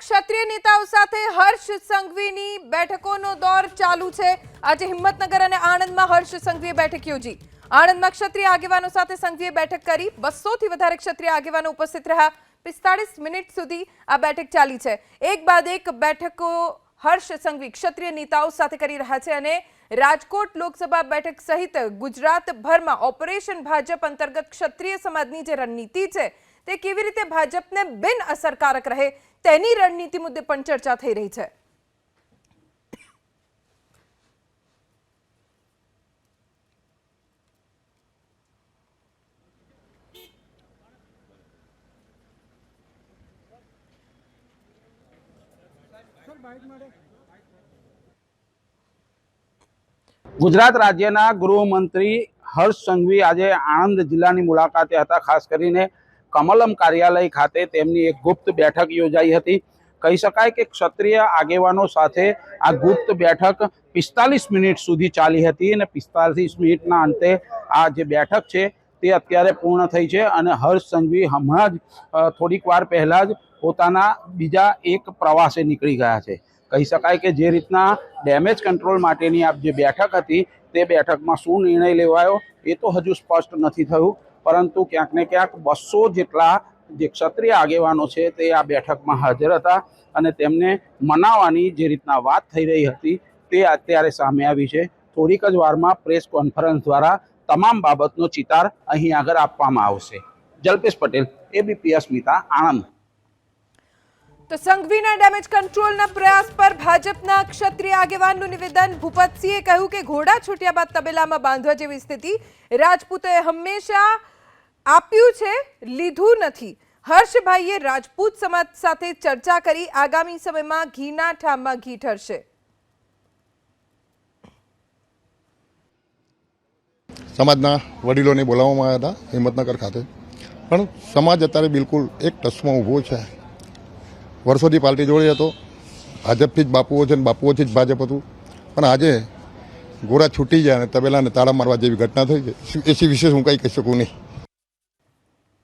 ક્ષત્રિય નેતાઓ સાથે હર્ષ સંઘવીની બેઠકોનો દોર ચાલુ છે. આજે હિંમતનગર અને આણંદમાં હર્ષ સંઘવીએ બેઠક યોજી. આણંદમાં ક્ષત્રિય આગેવાનો સાથે સંઘવીએ બેઠક કરી. બસોથી વધારે ક્ષત્રિય આગેવાનો ઉપસ્થિત રહ્યા. પિસ્તાળીસ મિનિટ સુધી આ બેઠક ચાલી છે. એક બાદ એક બેઠકો હર્ષ સંઘવી ક્ષત્રિય નેતાઓ સાથે કરી રહ્યા છે અને રાજકોટ લોકસભા બેઠક સહિત ગુજરાતભરમાં ઓપરેશન ભાજપ અંતર્ગત ક્ષત્રિય સમાજની જે રણનીતિ છે તે કેવી રીતે ભાજપને બિન અસરકારક રહે તેની રણનીતિ મુદ્દે પણ ચર્ચા થઈ રહી છે. ગુજરાત રાજ્યના ગૃહમંત્રી હર્ષ સંઘવી આજે આણંદ જિલ્લાની મુલાકાતે હતા, ખાસ કરીને કમલમ કાર્યાલય ખાતે તેમની એક ગુપ્ત બેઠક યોજાઈ હતી. કહી શકાય કે ક્ષત્રિય આગેવાનો સાથે આ ગુપ્ત બેઠક પિસ્તાલીસ મિનિટ સુધી ચાલી હતી અને પિસ્તાલીસ મિનિટના અંતે આ જે બેઠક છે તે અત્યારે પૂર્ણ થઈ છે અને હર્ષ સંઘવી હમણાં જ થોડીક વાર પહેલાં જ પોતાના બીજા એક પ્રવાસે નીકળી ગયા છે. કહી શકાય કે જે રીતના ડેમેજ કંટ્રોલ માટેની આ જે બેઠક હતી તે બેઠકમાં શું નિર્ણય લેવાયો એ તો હજુ સ્પષ્ટ નથી થયું. પરંતુ ક્યાંક ને ક્યાંક બસો જેટલા જે ક્ષત્રિય આગેવાનો છે તે આ બેઠકમાં હાજર હતા અને તેમને મનાવવાની જે રીતના વાત થઈ રહી હતી તે અત્યારે સામે આવી છે. થોડીક જ વારમાં પ્રેસ કોન્ફરન્સ દ્વારા તમામ બાબતનો ચિતાર અહીં આગળ આપવામાં આવશે. જલ્પેશ પટેલ એબીપી અસ્મિતા, આણંદ. તો સંઘવીના ડેમેજ કંટ્રોલના પ્રયાસ પર ભાજપના ક્ષત્રિય આગેવાનનું નિવેદન. ભૂપતસિંહે કહ્યું કે ઘોડા છૂટ્યા બાદ તબેલામાં બાંધવા જેવી સ્થિતિ. રાજપૂતોએ હંમેશા આપ્યું છે, લીધું નથી. હર્ષભાઈએ રાજપૂત સમાજ સાથે ચર્ચા કરી આગામી સમયમાં ઘીના ઠામમાં ઘી ઠરશે. સમાજના વડીલોને બોલાવવામાં આવ્યા હતા, હિંમતનગર ખાતે. પણ સમાજ અત્યારે બિલકુલ એક ટસમાં ઊભો છે. વર્ષોથી પાર્ટી જોડે હતો. ભાજપથી જ બાપુઓ છે ને બાપુઓથી જ ભાજપ હતું. પણ આજે ગોરા છૂટી જાય અને તબેલાને તાળા મારવા જેવી ઘટના થઈ છે. એ વિશે હું કંઈ કહી શકું નહીં.